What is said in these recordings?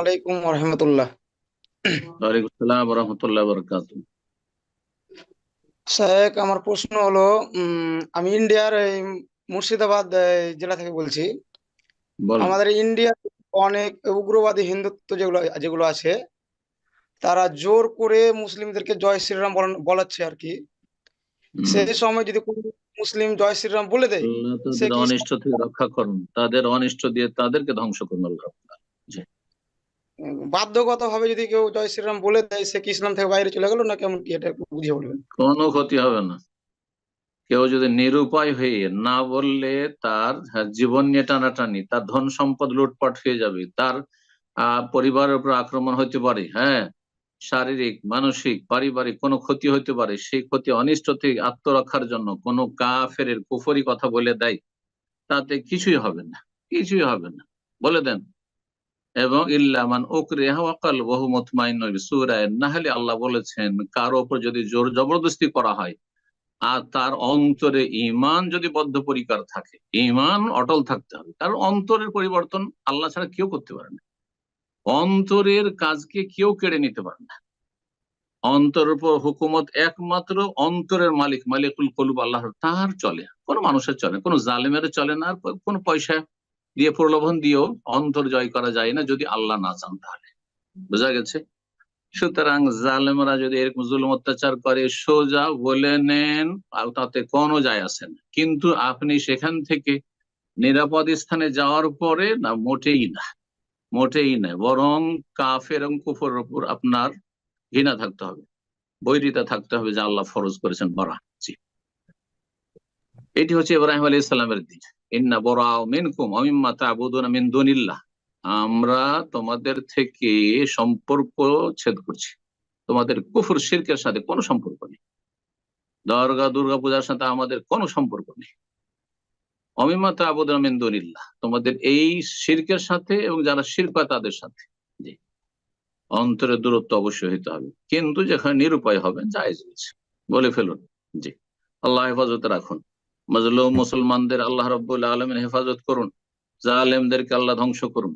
আলাইকুম রহমতুল্লাহ ওয়ালাইকুম আসসালাম রহমতুল্লাহ বরকাত শেখ আমার প্রশ্ন হলো আমি ইন্ডিয়ার এই মুর্শিদাবাদ জেলা থেকে বলছি। আমাদের ইন্ডিয়ার অনেক উগ্রবাদী হিন্দুত্ব যেগুলো যেগুলো আছে তারা জোর করে মুসলিমদেরকে জয় শ্রীরাম বলাচ্ছে আর কি। সেই সময় যদি কোনো মুসলিম জয় শ্রীরাম বলে দেয় অনিষ্ট থেকে রক্ষা করুন। তাদের অনিষ্ট দিয়ে তাদেরকে ধ্বংস করুন আল্লাহ। বাধ্যগত ভাবে যদি কেউ জয় শ্রীরাম বলে দেয়, সে কি ইসলাম থেকে বাইরে চলে গেল না কেমন কি এটা বুঝিয়ে বলবেন? কোনো ক্ষতি হবে না। কেউ যদি নিরুপায় হয়ে না বললে তার জীবন নিয়ে টানাটানি, তার ধন সম্পদ লুটপাট হয়ে যাবে, তার পরিবারের উপর আক্রমণ হতে পারে হ্যাঁ? শারীরিক, মানসিক, পারিবারিক কোনো ক্ষতি হতে পারে, সেই ক্ষতি অনিষ্ট থেকে আত্মরক্ষার জন্য কোনো কাফের কুফরি কথা বলে দেয়, তাতে কিছুই হবে না, কিছুই হবে না। বলে দেন। এবং ইল্লামান উকরিহা ওয়া কলবুহু মুতমাইন্নুন সূরায়ে নাহলে আল্লাহ বলেছেন, কারও উপর যদি জোর জবরদস্তি করা হয়, আর তার অন্তরে ইমান যদি বদ্ধপরিকর থাকে ইমান অটল থাকতে হবে। কারণ অন্তরের পরিবর্তন আল্লাহ ছাড়া কেউ করতে পারে না। অন্তরের কাজকে কেউ কেড়ে নিতে পারে না। অন্তরের উপর হুকুমত একমাত্র অন্তরের মালিক, মালিকুল কলুব আল্লাহ তার চলে কোনো মানুষের চলে কোনো জালেমের চলে না, আর কোনো পয়সা দিয়ে প্রলোভন দিয়েও অন্তর জয় করা যায় না যদি আল্লাহ না চান তাহলে। বোঝা গেছে? সুতরাং জালেমরা যদি এরকম জুলুম অত্যাচার করে, সোজা বলে নেন তাতে কোনো যায় আসে না। কিন্তু আপনি সেখান থেকে নিরাপদ স্থানে যাওয়ার পরে না, মোটেই না মোটেই না, বরং কাফের এবং কুফরের উপর আপনার ঘৃণা থাকতে হবে, বৈরিতা থাকতে হবে যে আল্লাহ ফরজ করেছেন জি। এটি হচ্ছে ইব্রাহিম আলী ইসলামের দিন। আমরা তোমাদের থেকে সম্পর্ক ছেদ করছি। তোমাদের কুফর, শিরকের সাথে কোনো সম্পর্ক নেই। দর্গা, দুর্গা পূজার সাথে আমাদের কোনো সম্পর্ক নেই। অমিম্মা তাবুদুনা মিন দুনিল্লাহ। তোমাদের এই শিরকের সাথে এবং যারা শিরক তাদের সাথে। অন্তরের দূরত্ব অবশ্যই হইতে হবে। কিন্তু যেখানে নিরুপায় হবে জায়েজ বলে ফেলুন। জি। আল্লাহ হেফাজতে রাখুন। মজলুম মুসলমানদের আল্লাহ রব্বুল আলমিন হেফাজত করুন জালেমদেরকে আল্লাহ ধ্বংস করুন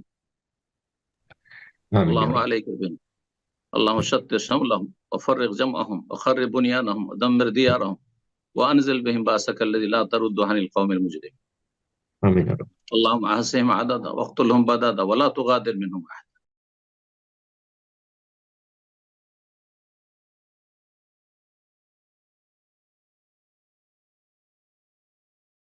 آمين يا اللهم رب عليك بهم اللهم شتت شملهم وفرق جمعهم وخرب بنيانهم ودمر ديارهم وانزل بهم باسك الذي لا ترد عن القوم المجرمين آمين يا رب اللهم احسهم عددا واقتلهم بددا ولا تغادر منهم احد